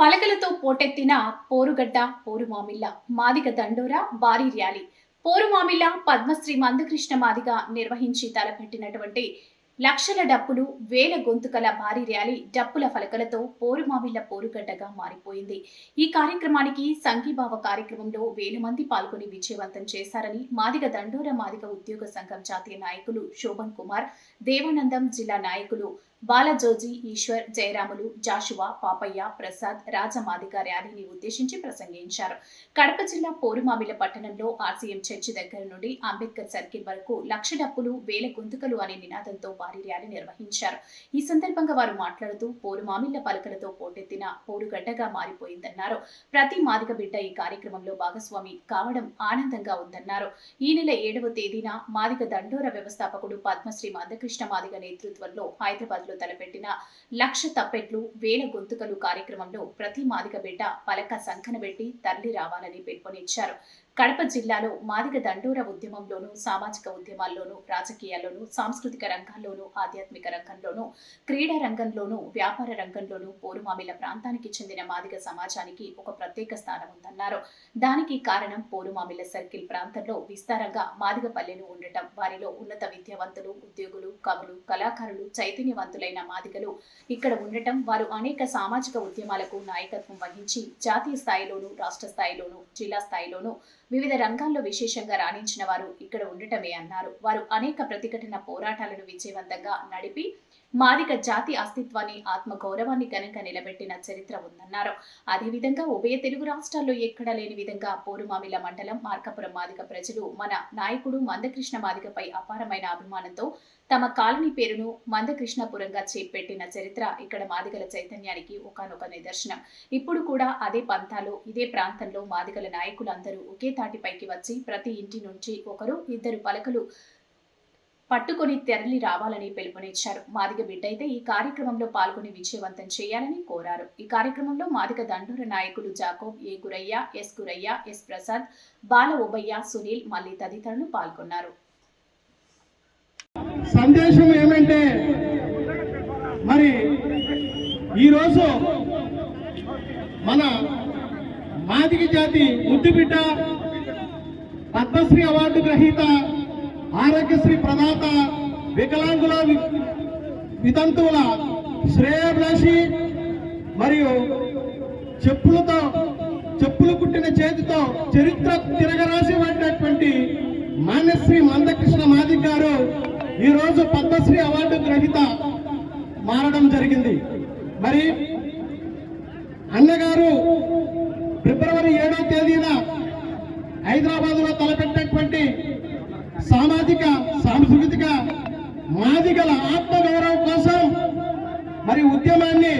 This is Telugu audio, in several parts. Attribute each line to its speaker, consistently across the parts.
Speaker 1: పలకలతో పోటెత్తిన పోరుగడ్డ పోరుమామిళ్ళ మాదిగ దండోర భారీ ర్యాలీ. పోరుమామిళ్ళ పద్మశ్రీ మందకృష్ణ మాదిగ నిర్వహించి తలపెట్టినటువంటి లక్షల డప్పులు వేల గొంతుకల భారీ ర్యాలీ డప్పుల ఫలకలతో పోరుమామిళ్ళ పోరుగడ్డగా మారిపోయింది. ఈ కార్యక్రమానికి సంఘీభావ కార్యక్రమంలో వేల మంది పాల్గొని విజయవంతం చేశారని మాదిగ దండోర మాదిగ ఉద్యోగ సంఘం జాతీయ నాయకులు శోభన్ కుమార్ దేవానందం జిల్లా నాయకులు బాలజోజి ఈశ్వర్ జయరాములు జాషువా పాపయ్య ప్రసాద్ రాజమాదిక ర్యాలీని ఉద్దేశించి ప్రసంగించారు. కడప జిల్లా పోరుమామిల పట్టణంలో ఆర్సీఎం చర్చి దగ్గర నుండి అంబేద్కర్ సర్కిల్ వరకు లక్ష డప్పులు వేల గొంతుకలు అనే నినాదంతో భారీ ర్యాలీ నిర్వహించారు. ఈ సందర్భంగా వారు మాట్లాడుతూ పోరుమామిళ్ళ పలకలతో పోటెత్తిన పోరుగడ్డగా మారిపోయిందన్నారు. ప్రతి మాదిగ బిడ్డ ఈ కార్యక్రమంలో భాగస్వామి కావడం ఆనందంగా ఉందన్నారు. ఈ నెల ఏడవ తేదీన మాదిక దండోర వ్యవస్థాపకుడు పద్మశ్రీ మందకృష్ణ మాదిగ నేతృత్వంలో హైదరాబాద్ లో తలపెట్టిన లక్ష తప్పెట్లు వేల గొంతుకలు కార్యక్రమంలో ప్రతి మాదిక బిడ్డ పలక సంఖన పెట్టి తరలి రావాలని పిలుపునిచ్చారు. కడప జిల్లాలో మాదిగ దండోర ఉద్యమంలోనూ సామాజిక ఉద్యమాల్లోనూ రాజకీయాల్లోనూ సాంస్కృతిక రంగాల్లోనూ ఆధ్యాత్మిక రంగంలోనూ క్రీడా రంగంలోనూ వ్యాపార రంగంలోనూ పోరుమామిల ప్రాంతానికి చెందిన మాదిగ సమాజానికి ఒక ప్రత్యేక స్థానం ఉందన్నారు. దానికి కారణం పోరుమామిల సర్కిల్ ప్రాంతంలో విస్తారంగా మాదిగ పల్లెలు ఉండటం. వారిలో ఉన్నత విద్యావంతులు ఉద్యోగులు కవులు కళాకారులు చైతన్యవంతులైన మాదిగలు ఇక్కడ ఉండటం. వారు అనేక సామాజిక ఉద్యమాలకు నాయకత్వం వహించి జాతీయ స్థాయిలోనూ రాష్ట్ర స్థాయిలోనూ జిల్లా స్థాయిలోనూ వివిధ రంగాల్లో విశేషంగా రాణించిన వారు ఇక్కడ ఉండటమే అన్నారు. వారు అనేక ప్రతిఘటన పోరాటాలను విజయవంతంగా నడిపి మాదిగ జాతి అస్తిత్వాన్ని ఆత్మ గౌరవాన్ని ఘనంగా నిలబెట్టిన చరిత్ర ఉందన్నారు. అదేవిధంగా ఉభయ తెలుగు రాష్ట్రాల్లో ఎక్కడా లేని విధంగా పోరుమామిల మండలం మార్కాపురం మాదిగ ప్రజలు మన నాయకుడు మందకృష్ణ మాదిగపై అపారమైన అభిమానంతో తమ కాలనీ పేరును మందకృష్ణపురంగా చేపెట్టిన చరిత్ర ఇక్కడ మాదిగల చైతన్యానికి ఒకనొక నిదర్శనం. ఇప్పుడు కూడా అదే పంతాలు ఇదే ప్రాంతంలో మాదిగల నాయకులందరూ ఒకే తాటిపైకి వచ్చి ప్రతి ఇంటి నుంచి ఒకరు ఇద్దరు పలకలు పట్టుకొని తెరలి రావాలని పిలుపునిచ్చారు. మాదిగ బిడ్డ అయితే ఈ కార్యక్రమంలో పాల్గొని విజయవంతం చేయాలని కోరారు. ఈ కార్యక్రమంలో మాదిగ దండూర నాయకులు Jacob A Gurayya S Gurayya S Prasad Bala Ubayya Sunil Malli తదితరులు పాల్గొన్నారు.
Speaker 2: సందేశం ఏమంటే మరి ఈరోజు మన మాదిగ జాతి ముద్దుబిడ్డ పద్మశ్రీ అవార్డు గ్రహీత ఆరోగ్యశ్రీ ప్రదాత వికలాంగుల వి- వితంతువుల శ్రేయభిలాషి మరియు చెప్పులతో చెప్పులు కుట్టిన చేతితో చరిత్ర తిరగరాసి పడినటువంటి మాన్యశ్రీ మందకృష్ణ మాదిక్ గారు ఈరోజు పద్మశ్రీ అవార్డు గ్రహీత మారడం జరిగింది. మరి అన్నగారు ఫిబ్రవరి ఏడో తేదీన హైదరాబాద్లో తలపెట్టినటువంటి సామాజిక సాంస్కృతిక మాదిగల ఆత్మగౌరవం కోసం మరి ఉద్యమాన్ని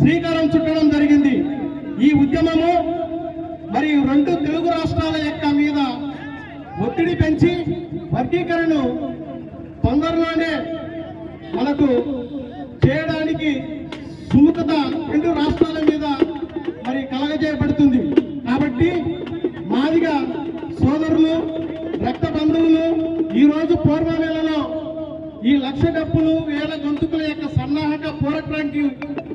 Speaker 2: శ్రీకారం చుట్టడం జరిగింది. ఈ ఉద్యమము మరి రెండు తెలుగు రాష్ట్రాల యొక్క మీద ఒత్తిడి పెంచి వర్గీకరణను తొందరలోనే మనకు చేయడానికి సుముఖత రెండు రాష్ట్రాల మీద మరి కలగజేయబడుతుంది. కాబట్టి మాదిగా సోదరులు ఈ రోజు పూర్వవేళలో ఈ లక్ష డబ్బులు వేల గొంతుకుల యొక్క సన్నాహక పోరాటానికి